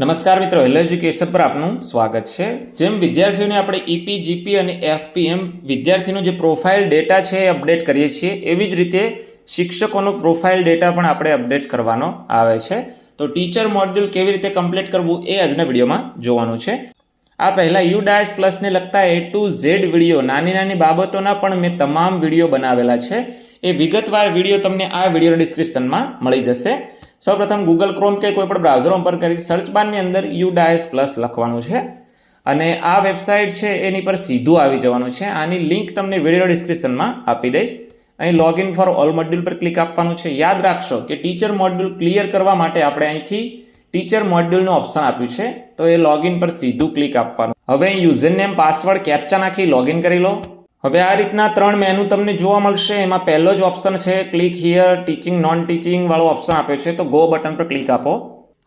નમસ્કાર મિત્રો hello education પર આપનું સ્વાગત છે. જેમ વિદ્યાર્થીઓને આપણે ઈપી જીપી અને એફપીએમ વિદ્યાર્થીનો જે પ્રોફાઇલ ડેટા છે એ અપડેટ કરીએ છીએ, એવી જ રીતે શિક્ષકોનો પ્રોફાઇલ ડેટા પણ આપણે અપડેટ કરવાનો આવે છે. તો ટીચર મોડ્યુલ કેવી રીતે કમ્પ્લીટ કરવું એ આજના વિડીયોમાં જોવાનું છે. આ પહેલાં યુ ડાયસ પ્લસને લગતા એ ટુ ઝેડ વીડિયો, નાની નાની બાબતોના પણ મેં તમામ વીડિયો બનાવેલા છે. એ વિગતવાર વીડિયો તમને આ વિડીયોના ડિસ્ક્રિપ્શનમાં મળી જશે. સૌપ્રથમ ગૂગલ ક્રોમ કે કોઈ પણ બ્રાઉઝર ઓપન કરી સર્ચ બારની અંદર યુ ડાયસ પ્લસ લખવાનું છે. અને આ વેબસાઇટ છે, એની પર સીધું આવી જવાનું છે. આની લિંક તમને વીડિયો ડિસ્ક્રિપ્શનમાં આપી દઈશ. અહીં લોગિન ફોર ઓલ મોડ્યુલ પર ક્લિક આપવાનું છે. યાદ રાખશો કે ટીચર મોડ્યુલ ક્લિયર કરવા માટે આપણે અહીંથી ટીચર મોડ્યુલનું ઓપ્શન આપ્યું છે. તો એ લોગિન પર સીધું ક્લિક આપવાનું. હવે યુઝર નેમ પાસવર્ડ કેપ્ચા નાખી લોગિન કરી લો. હવે આ રીતના ત્રણ મેનુ તમને જોવા મળશે. એમાં પહેલો જ ઓપ્શન છે click here teaching non teaching વાળો ઓપ્શન આપ્યો છે. તો ગો બટન પર ક્લિક આપો.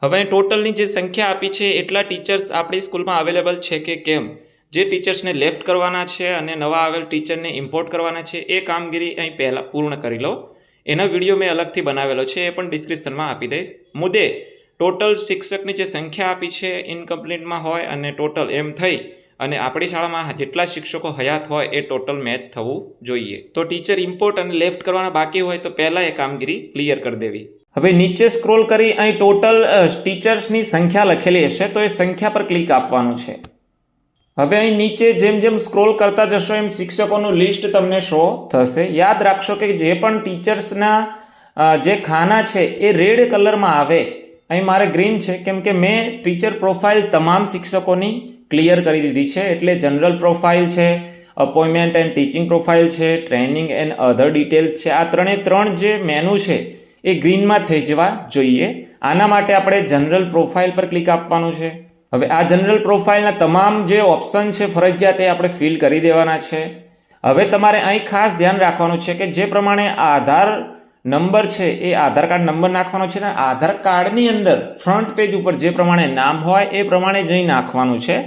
હવે ટોટલની જે સંખ્યા આપી છે, એટલા ટીચર્સ આપણી સ્કૂલમાં અવેલેબલ છે કે કેમ? જે ટીચર્સને લેફ્ટ કરવાના છે અને નવા આવેલ ટીચરને ઇમ્પોર્ટ કરવાના છે, એ કામગીરી અહીં પહેલાં પૂર્ણ કરી લો. એનો વીડિયો મેં અલગથી બનાવેલો છે, એ પણ ડિસ્ક્રિપ્શનમાં આપી દઈશ. મુદ્દે ટોટલ શિક્ષકની જે સંખ્યા આપી છે ઇનકમ્પ્લીટમાં હોય અને ટોટલ એમ થઈ અને આપણી શાળામાં જેટલા શિક્ષકો હયાત હોય એ ટોટલ મેચ થવું જોઈએ. તો ટીચર ઇમ્પોર્ટ અને લેફ્ટ કરવાના બાકી હોય તો પહેલાં એ કામગીરી ક્લિયર કરી દેવી. હવે નીચે સ્ક્રોલ કરી અહીં ટોટલ ટીચર્સની સંખ્યા લખેલી હશે તો એ સંખ્યા પર ક્લિક આપવાનું છે. હવે અહીં નીચે જેમ જેમ સ્ક્રોલ કરતા જશો એમ શિક્ષકોનું લિસ્ટ તમને શો થશે. યાદ રાખશો કે જે પણ ટીચર્સના જે ખાના છે એ રેડ કલરમાં આવે. અહીં મારે ગ્રીન છે કેમ કે મેં ટીચર પ્રોફાઇલ તમામ શિક્ષકોની ક્લિયર કરી દીધી છે એટલે જનરલ પ્રોફાઇલ છે અપોઇન્ટમેન્ટ એન્ડ ટીચિંગ પ્રોફાઇલ છે ટ્રેનિંગ એન્ડ અધર ડિટેલ્સ છે. આ ત્રણે ત્રણ જે મેનુ છે એ ગ્રીનમાં થઈ જવા જોઈએ. આના માટે આપણે જનરલ પ્રોફાઇલ પર ક્લિક આપવાનું છે. હવે આ જનરલ પ્રોફાઇલના તમામ જે ઓપ્શન છે ફરજિયાત એ આપણે ફિલ કરી દેવાના છે. હવે તમારે અહીં ખાસ ધ્યાન રાખવાનું છે કે જે પ્રમાણે આધાર નંબર છે એ આધાર કાર્ડ નંબર નાખવાનો છે ને આધાર કાર્ડની અંદર ફ્રન્ટ પેજ ઉપર જે પ્રમાણે નામ હોય એ પ્રમાણે જ અહીં નાખવાનું છે.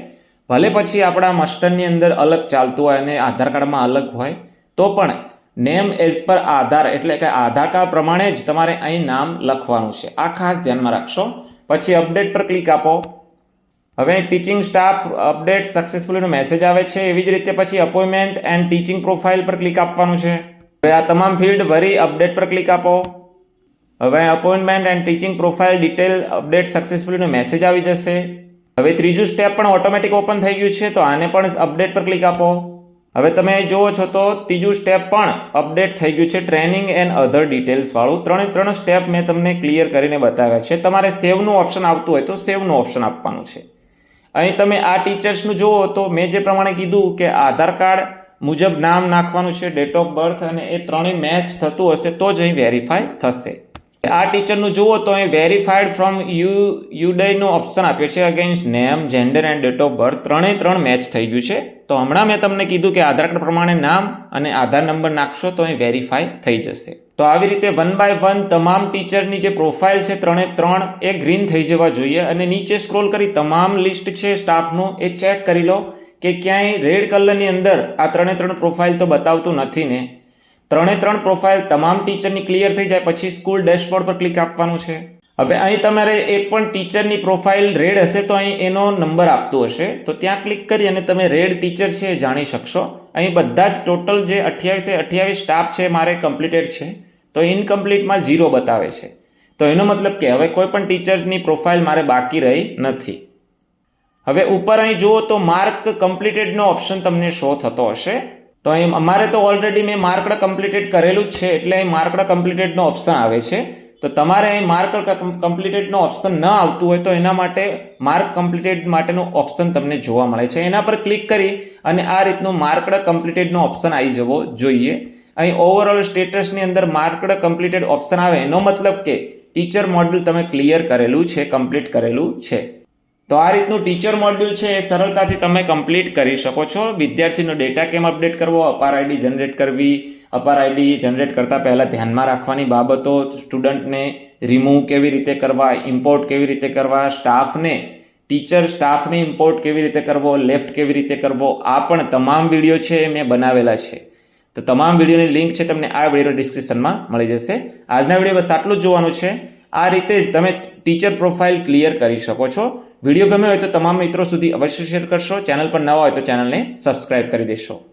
ભલે પછી આપણા મસ્ટરની અંદર અલગ ચાલતું હોય અને આધાર કાર્ડમાં અલગ હોય, તો પણ નેમ એઝ પર આધાર એટલે કે આધાર કાર્ડ પ્રમાણે જ તમારે અહીં નામ લખવાનું છે. આ ખાસ ધ્યાનમાં રાખશો. પછી અપડેટ પર ક્લિક આપો. હવે ટીચિંગ સ્ટાફ અપડેટ સક્સેસફુલીનો મેસેજ આવે છે, એવી જ રીતે પછી અપોઇન્ટમેન્ટ એન્ડ ટીચિંગ પ્રોફાઇલ પર ક્લિક આપવાનું છે. હવે આ તમામ ફિલ્ડ ભરી અપડેટ પર ક્લિક આપો. હવે appointment and teaching profile detail update સક્સેસફુલીનો message આવી જશે. હવે ત્રીજું સ્ટેપ પણ ઓટોમેટિક ઓપન થઈ ગયું છે, તો આને પણ અપડેટ પર ક્લિક આપો. હવે તમે જુઓ છો તો ત્રીજું સ્ટેપ પણ અપડેટ થઈ ગયું છે ટ્રેનિંગ એન્ડ અધર ડિટેલ્સવાળું ત્રણે ત્રણ સ્ટેપ મેં તમને ક્લિયર કરીને બતાવ્યા છે. તમારે સેવનું ઓપ્શન આવતું હોય તો સેવનું ઓપ્શન આપવાનું છે. અહીં તમે આ ટીચર્સનું જુઓ તો મેં જે પ્રમાણે કીધું કે આધાર કાર્ડ મુજબ નામ નાખવાનું છે ડેટ ઓફ બર્થ અને એ ત્રણેય મેચ થતું હશે તો જ અહીં વેરીફાઈ થશે. આ ટીચરનું જુઓ તો અહીં વેરીફાઈડ ફ્રોમ યુ યુડેનો ઓપ્શન આપ્યો છે against name gender and date of birth ત્રણેય ત્રણ મેચ થઈ ગયું છે. તો હમણાં મેં તમને કીધું કે આધાર કાર્ડ પ્રમાણે નામ અને આધાર નંબર નાખશો તો અહીં વેરીફાઈ થઈ જશે. તો આવી રીતે વન બાય વન તમામ ટીચરની જે પ્રોફાઇલ છે ત્રણે ત્રણ એ ગ્રીન થઈ જવા જોઈએ અને નીચે સ્ક્રોલ કરી તમામ લિસ્ટ છે સ્ટાફનું એ ચેક કરી લો કે ક્યાંય રેડ કલરની અંદર આ ત્રણે ત્રણ પ્રોફાઇલ તો બતાવતું નથી ને. ત્રણે ત્રણ પ્રોફાઇલ તમામ ટીચરની ક્લિયર થઈ જાય, પછી સ્કૂલ ડેશબોર્ડ પર ક્લિક આપવાનું છે. હવે અહીં તમારે એક પણ ટીચરની પ્રોફાઇલ રેડ હશે તો અહીં એનો નંબર આપતું હશે. તો ત્યાં ક્લિક કરી અને તમે રેડ ટીચર છે એ જાણી શકશો. અહીં બધા જ ટોટલ જે અઠ્યાવીસે અઠ્યાવીસ સ્ટાફ છે મારે કમ્પ્લીટેડ છે. તો ઇનકમ્પ્લીટમાં ઝીરો બતાવે છે. તો એનો મતલબ કે હવે કોઈ પણ ટીચરની પ્રોફાઇલ મારે બાકી રહી નથી. હવે ઉપર અહીં જુઓ તો માર્ક કમ્પ્લીટેડનો ઓપ્શન તમને શો થતો હશે. તો અહીં અમારે તો ઓલરેડી મેં માર્કડ કમ્પ્લીટેડ કરેલું જ છે, એટલે અહીં માર્કડ કમ્પ્લીટેડનો ઓપ્શન આવે છે. તો તમારે અહીં માર્ક કમ્પ્લીટેડનો ઓપ્શન ન આવતું હોય તો એના માટે માર્ક કમ્પ્લીટેડ માટેનું ઓપ્શન તમને જોવા મળે છે. એના પર ક્લિક કરી અને આ રીતનું માર્કડ કમ્પ્લીટેડનો ઓપ્શન આવી જવો જોઈએ. અહીં ઓવરઓલ સ્ટેટસની અંદર માર્કડ કમ્પ્લીટેડ ઓપ્શન આવે, એનો મતલબ કે ટીચર મોડ્યુલ તમે ક્લિયર કરેલું છે કમ્પ્લીટ કરેલું છે. તો આ રીતનું ટીચર મોડ્યુલ છે, એ સરળતાથી તમે કમ્પ્લીટ કરી શકો છો. વિદ્યાર્થીનો ડેટા કેમ અપડેટ કરવો? અપાર આઈડી જનરેટ કરવી. અપાર આઈડી જનરેટ કરતાં પહેલાં ધ્યાનમાં રાખવાની બાબતો સ્ટુડન્ટને રિમૂવ કેવી રીતે કરવા ઇમ્પોર્ટ કેવી રીતે કરવા સ્ટાફને ટીચર સ્ટાફને ઇમ્પોર્ટ કેવી રીતે કરવો લેફ્ટ કેવી રીતે કરવો, આ પણ તમામ વીડિયો છે, એ મેં બનાવેલા છે. તો તમામ વિડીયોની લિંક છે, તમને આ વીડિયો ડિસ્ક્રિપ્શનમાં મળી જશે. આજના વીડિયો બસ આટલું જ જોવાનું છે. આ રીતે જ તમે ટીચર પ્રોફાઇલ ક્લિયર કરી શકો છો. વીડિયો ગમ્યો હોય તો તમામ મિત્રો સુધી અવશ્ય શેર કરશો. ચેનલ પર નવા હોય તો ચેનલને સબસ્ક્રાઇબ કરી દેશો.